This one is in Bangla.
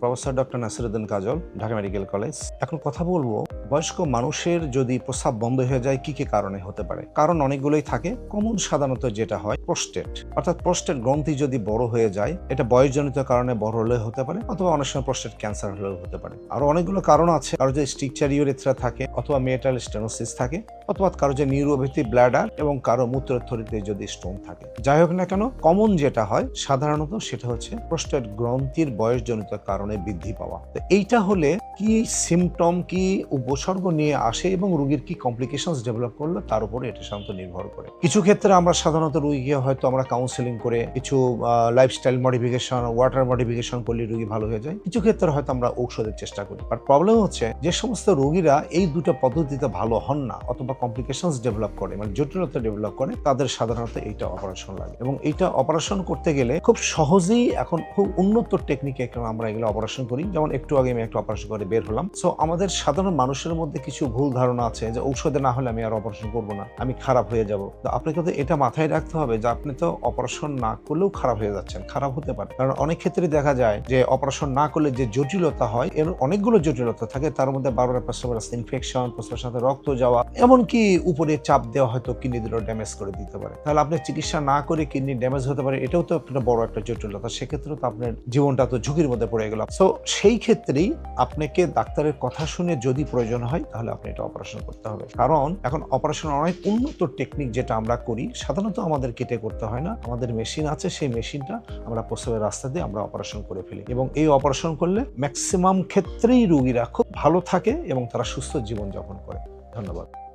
Professor doctor Nasiruddin Kajal, Dhaka medical college. এখন কথা বলব, বয়স্ক মানুষের যদি প্রস্রাব বন্ধ হয়ে যায়, কি কি কারণে হতে পারে? কারণ অনেকগুলোই থাকে। কমন সাধারণত যেটা হয়, প্রোস্টেট। অর্থাৎ প্রোস্টেট গ্রন্থি যদি বড় হয়ে যায়, এটা বয়সজনিত কারণে বড় হলে হতে পারে, অথবা অনেক সময় প্রোস্টেট ক্যান্সার হলেও হতে পারে। আরও অনেকগুলো কারণ আছে। কারও যে স্টিকচার ইউরেথ্রা থাকে, অথবা মেটাল স্টেনোসিস থাকে অথবা কারও যে নিউরোভিত্তিক ব্ল্যাডার এবং কারও মূত্রথলিতে যদি স্টোন থাকে। যাই হোক না কেন কমন যেটা হয়, সাধারণত সেটা হচ্ছে প্রোস্টেট গ্রন্থির বয়সজনিত কারণে বৃদ্ধি পাওয়া। তো এইটা হলে কি সিমটম কি উপসর্গ নিয়ে আসে এবং রোগীর কি কমপ্লিকেশনস ডেভেলপ করল, তার উপরে এটা সাধারণত নির্ভর করে। কিছু ক্ষেত্রে আমরা সাধারণত রোগীকে হয়তো আমরা কাউন্সেলিং করে কিছু লাইফস্টাইল মডিফিকেশন ওয়াটার মডিফিকেশন করলে রোগী ভালো হয়ে যায়। কিছু ক্ষেত্রে হয়তো আমরা ঔষধের চেষ্টা করি। বাট প্রবলেম হচ্ছে যে সমস্ত রোগীরা এই দুটো পদ্ধতিতে ভালো হন না, অথবা কমপ্লিকেশনস ডেভেলপ করে মানে জটিলতা ডেভেলপ করে, তাদের সাধারণত এইটা অপারেশন লাগে। এবং এইটা অপারেশন করতে গেলে খুব সহজেই এখন খুব উন্নত টেকনিকে আমরা এগুলো অপারেশন করি। যেমন একটু আগে আমি একটা অপারেশন করে বের হলাম। সো আমাদের সাধারণ মানুষের মধ্যে কিছু ভুল ধারণা আছে যে ঔষধে না হলে আমি আর অপারেশন করব না, আমি খারাপ হয়ে যাব। তো আপনাকে তো এটা মাথায় রাখতে হবে যে আপনি তো অপারেশন না করলেও খারাপ হয়ে যাচ্ছেন, খারাপ হতে পারে। কারণ অনেক ক্ষেত্রে দেখা যায় যে অপারেশন না করলে যে জটিলতা হয়, এর অনেকগুলো জটিলতা থাকে। তার মধ্যে বারবার প্রস্রাবের ইনফেকশন প্রস্রাবের সাথে রক্ত যাওয়া এমনকি উপরে চাপ দেওয়া হয়তো কিডনি ড্যামেজ করে দিতে পারে? তাহলে আপনি চিকিৎসা না করে কিডনি ড্যামেজ হতে পারে, এটাও তো একটা বড় একটা জটিলতা। সেক্ষেত্রে তো আপনার জীবনটা তো ঝুঁকির মধ্যে পড়ে গেল। সো সেই ক্ষেত্রেই আপনাকে ডাক্তারের কথা শুনে যদি প্রয়োজন হয়, তাহলে আপনি এটা অপারেশন করতে হবে। কারণ এখন অপারেশন অনেক উন্নত টেকনিক যেটা আমরা করি, সাধারণত আমাদের কেটে করতে হয় না। আমাদের মেশিন আছে, সেই মেশিনটা আমরা প্রসবের রাস্তা দিয়ে আমরা অপারেশন করে ফেলি। এবং এই অপারেশন করলে ম্যাক্সিমাম ক্ষেত্রেই রুগীরা খুব ভালো থাকে এবং তারা সুস্থ জীবন জীবনযাপন করে। ধন্যবাদ।